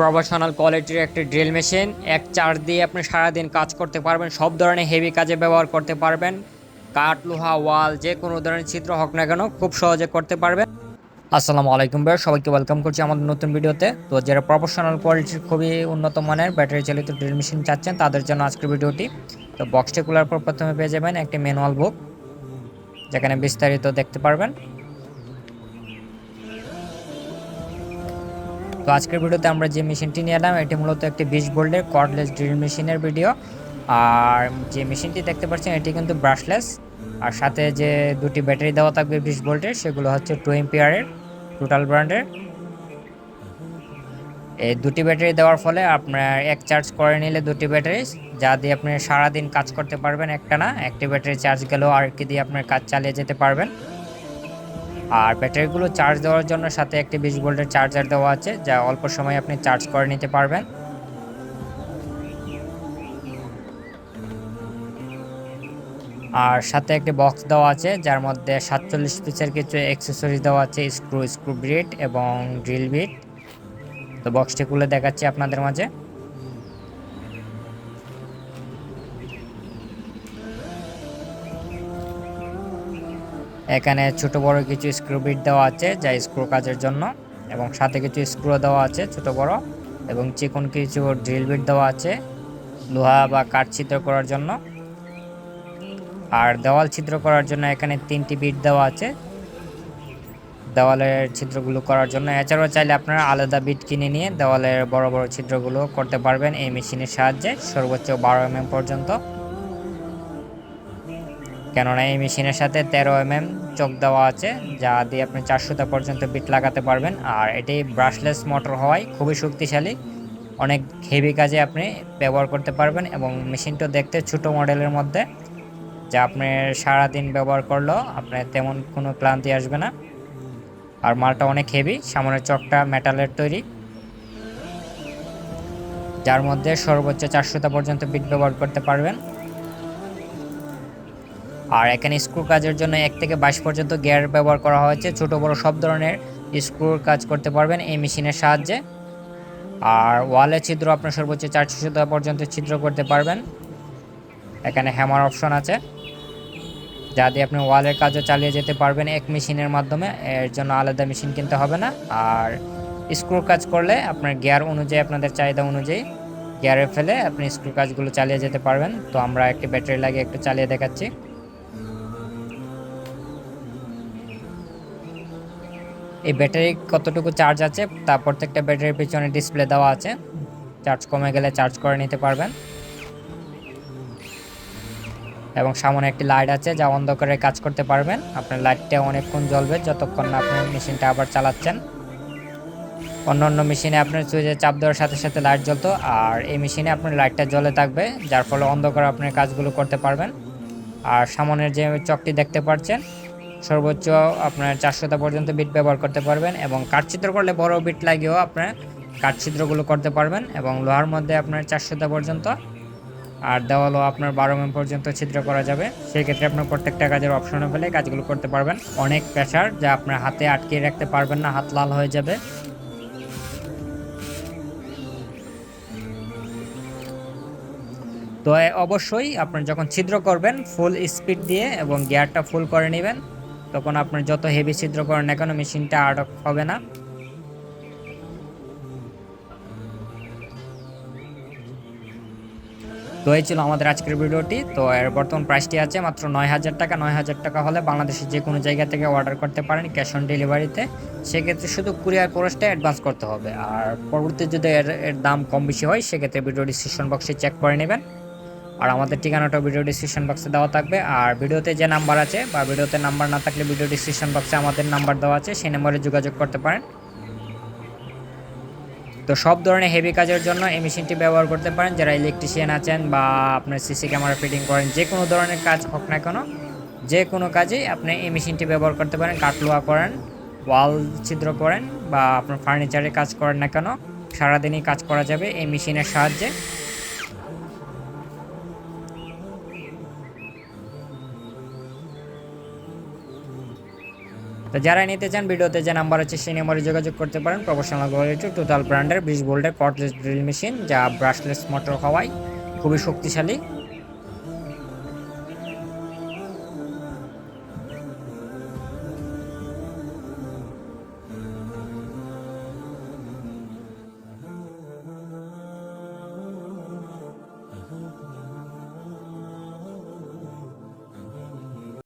Professional কোয়ালিটির একটি drill machine, এক চার্জ দিয়ে আপনি সারাদিন কাজ করতে পারবেন, সব ধরনের হেভি কাজে ব্যবহার করতে পারবেন। কাঠ, লোহা, ওয়াল, যে কোনো ধরনের চিত্র হোক না কেন, খুব সহজে করতে পারবেন। আসসালামু আলাইকুম ভাই সবাইকে ওয়েলকাম করছি আমাদের নতুন ভিডিওতে। তো যারা প্রফেশনাল কোয়ালিটির খুবই উন্নত মানের ব্যাটারি চালিত ড্রিল মেশিন চাচ্ছেন, তাদের জন্য আজকের ভিডিওটি। তো বক্সটি খোলার পর প্রথমে পেয়ে যাবেন একটি ম্যানুয়াল বুক যেখানে বিস্তারিত দেখতে পারবেন। তো আজকের ভিডিওতে আমরা যে মেশিনটি নিয়ে এলাম, এটি মূলত একটি বিশ ভোল্টের কর্ডলেস ড্রিল মেশিনের ভিডিও আর যে মেশিনটি দেখতে পাচ্ছেন, এটি কিন্তু ব্রাশলেস আর সাথে যে দুটি ব্যাটারি দেওয়া থাকবে বিশ ভোল্টের সেগুলো হচ্ছে টু এমপিয়ারের টোটাল ব্র্যান্ডের এই দুটি ব্যাটারি দেওয়ার ফলে আপনার এক চার্জ করে নিলে দুটি ব্যাটারি, যা দিয়ে আপনি সারাদিন কাজ করতে পারবেন একটা না একটি ব্যাটারি চার্জ গেলেও আরেকটি দিয়ে আপনার কাজ চালিয়ে যেতে পারবেন। আর ব্যাটারিগুলো চার্জ দেওয়ার জন্য সাথে একটি বিশ ভোল্টের চার্জার দেওয়া আছে, যা অল্প সময় আপনি চার্জ করে নিতে পারবেন। আর সাথে একটি বক্স দেওয়া আছে, যার মধ্যে সাতচল্লিশ পিসের কিছু অ্যাক্সেসরি দেওয়া আছে স্ক্রু স্ক্রু ব্রিট এবং ড্রিল বিট তো বক্সটি খুলে দেখাচ্ছি আপনাদের মাঝে। এখানে ছোট বড় কিছু স্ক্রু বিট দেওয়া আছে যা স্ক্রু কাজের জন্য, এবং সাথে কিছু স্ক্রু দেওয়া আছে ছোট বড়, এবং চিকন কিছু ড্রিল বিট দেওয়া আছে লোহা বা কাঠ ছিদ্র করার জন্য। আর দেওয়াল ছিদ্র করার জন্য এখানে তিনটি বিট দেওয়া আছে। দেওয়ালের ছিদ্রগুলো করার জন্য। এছাড়াও চাইলে আপনারা আলাদা বিট কিনে নিয়ে দেওয়ালের বড় বড় ছিদ্রগুলো করতে পারবেন এই মেশিনের সাহায্যে সর্বোচ্চ বারো এম পর্যন্ত। কেননা এই মেশিনের সাথে তেরো এম এম চোখ দেওয়া আছে, যা দিয়ে আপনি চারশোটা পর্যন্ত বিট লাগাতে পারবেন। আর এটি ব্রাশলেস মোটর হওয়ায় খুবই শক্তিশালী। অনেক হেভি কাজে আপনি ব্যবহার করতে পারবেন এবং মেশিনটা দেখতে ছোট মডেলের মধ্যে, যা আপনি সারাদিন ব্যবহার করলেও আপনার তেমন কোনো ক্লান্তি আসবে না। আর মালটা অনেক হেভি সামনের চকটা মেটালের তৈরি, যার মধ্যে সর্বোচ্চ চারশোটা পর্যন্ত বিট ব্যবহার করতে পারবেন। আর এখানে স্ক্রু কাজের জন্য এক থেকে বাইশ পর্যন্ত গিয়ার ব্যবহার করা হয়েছে। ছোট, বড় সব ধরনের স্ক্রুর কাজ করতে পারবেন এই মেশিনের সাহায্যে। আর ওয়ালে ছিদ্র আপনার সর্বোচ্চ চারশো পর্যন্ত ছিদ্র করতে পারবেন। এখানে হ্যামার অপশন আছে। যা দিয়ে আপনি ওয়ালের কাজও চালিয়ে যেতে পারবেন এক মেশিনের মাধ্যমে। এর জন্য আলাদা মেশিন কিনতে হবে না। আর স্ক্রুর কাজ করলে আপনার গিয়ার অনুযায়ী, আপনাদের চাহিদা অনুযায়ী গিয়ারে ফেলে আপনি স্ক্রু কাজগুলো চালিয়ে যেতে পারবেন। তো আমরা একটি ব্যাটারি লাগিয়ে একটু চালিয়ে দেখাচ্ছি। এই ব্যাটারি কতটুকু চার্জ আছে? তা প্রত্যেকটা ব্যাটারির পিছনে ডিসপ্লে দেওয়া আছে। চার্জ কমে গেলে চার্জ করে নিতে পারবেন। এবং সামনে একটি লাইট আছে, যা অন্ধকারে কাজ করতে পারবেন। আপনার লাইটটা অনেকক্ষণ জ্বলবে, যতক্ষণ না আপনি মেশিনটা আবার চালাচ্ছেন। অন্য অন্য মেশিনে আপনার সুইচে চাপ দেওয়ার সাথে সাথে লাইট জ্বলতো, আর এই মেশিনে আপনার লাইটটা জ্বলে থাকবে, যার ফলে অন্ধকারে আপনার কাজগুলো করতে পারবেন। আর সামনের যে চকটি দেখতে পাচ্ছেন সর্বোচ্চ আপনার চারশোটা পর্যন্ত বিট ব্যবহার করতে পারবেন এবং কাঠচিত্র করলে বড় বিট লাগিয়েও আপনার কাঠচিত্রগুলো করতে পারবেন এবং লোহার মধ্যে আপনার চারশোটা পর্যন্ত আর দেওয়ালও আপনার বারো এম পর্যন্ত ছিদ্র করা যাবে। সেই ক্ষেত্রে আপনার প্রত্যেকটা কাজের অপশনে পেলে কাজগুলো করতে পারবেন। অনেক প্রেশার যা আপনার হাতে আটকে রাখতে পারবেন না, হাত লাল হয়ে যাবে। তো অবশ্যই আপনার যখন ছিদ্র করবেন ফুল স্পিড দিয়ে এবং গিয়ারটা ফুল করে নেবেন। তখন আপনার যত হেভি ছিদ্র করেন না কেন, মেশিনটা আটক হবে না। তো এই ছিল আমাদের আজকের ভিডিওটি। তো এর বর্তমান প্রাইসটি আছে মাত্র নয় হাজার টাকা। নয় হাজার টাকা হলে বাংলাদেশের যে কোনো জায়গা থেকে অর্ডার করতে পারেন ক্যাশ অন ডেলিভারিতে সেক্ষেত্রে শুধু কুরিয়ার খরচটা অ্যাডভান্স করতে হবে। আর পরবর্তী যদি এর এর দাম কম বেশি হয়, সেক্ষেত্রে ভিডিও ডিসক্রিপশন বক্সে চেক করে নেবেন। আর আমাদের ঠিকানাটা ভিডিও ডিসক্রিপশন বক্সে দেওয়া থাকবে। আর ভিডিওতে যে নাম্বার আছে বা ভিডিওতে নাম্বার না থাকলে ভিডিও ডিসক্রিপশন বক্সে আমাদের নাম্বার দেওয়া আছে, সেই নাম্বারে যোগাযোগ করতে পারেন। তো সব ধরনের হেভি কাজের জন্য এই মেশিনটি ব্যবহার করতে পারেন। যারা ইলেকট্রিশিয়ান আছেন বা আপনার সিসি ক্যামেরা ফিটিং করেন, যে কোনো ধরনের কাজ হোক না কেন, যে কোনো কাজেই আপনি এই মেশিনটি ব্যবহার করতে পারেন। কাটলোয়া করেন, ওয়াল ছিদ্র করেন বা আপনার ফার্নিচারে কাজ করেন না কেন, সারাদিনই কাজ করা যাবে এই মেশিনের সাহায্যে। তো যারা নিতে চান, ভিডিওতে যে নাম্বার আছে, সেই নাম্বারে যোগাযোগ করতে পারেন। প্রফেশনাল কোয়ালিটি টোটাল ব্র্যান্ডের বিশ ভোল্টের কটলেস ড্রিল মেশিন যা ব্রাশলেস মোটর হওয়ায় খুবই শক্তিশালী।